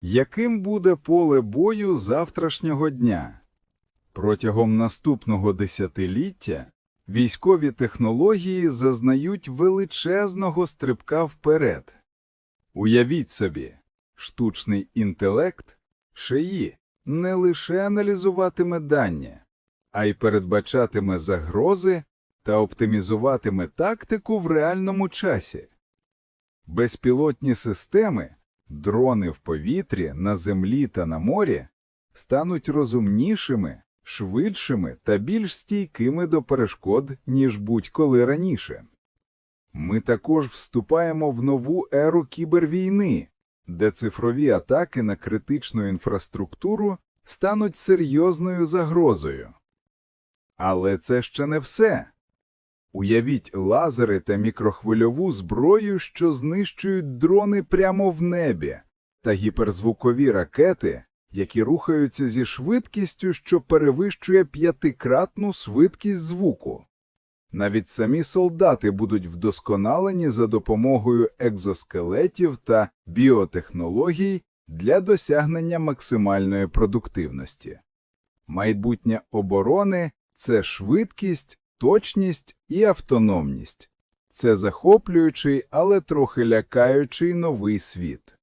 Яким буде поле бою завтрашнього дня? Протягом наступного десятиліття військові технології зазнають величезного стрибка вперед. Уявіть собі, штучний інтелект шиї не лише аналізуватиме дані, а й передбачатиме загрози та оптимізуватиме тактику в реальному часі. Безпілотні системи, дрони в повітрі, на землі та на морі стануть розумнішими, швидшими та більш стійкими до перешкод, ніж будь-коли раніше. Ми також вступаємо в нову еру кібервійни, де цифрові атаки на критичну інфраструктуру стануть серйозною загрозою. Але це ще не все. Уявіть лазери та мікрохвильову зброю, що знищують дрони прямо в небі, та гіперзвукові ракети, які рухаються зі швидкістю, що перевищує п'ятикратну швидкість звуку. Навіть самі солдати будуть вдосконалені за допомогою екзоскелетів та біотехнологій для досягнення максимальної продуктивності. Майбутнє оборони це швидкість, точність і автономність. Це захоплюючий, але трохи лякаючий новий світ.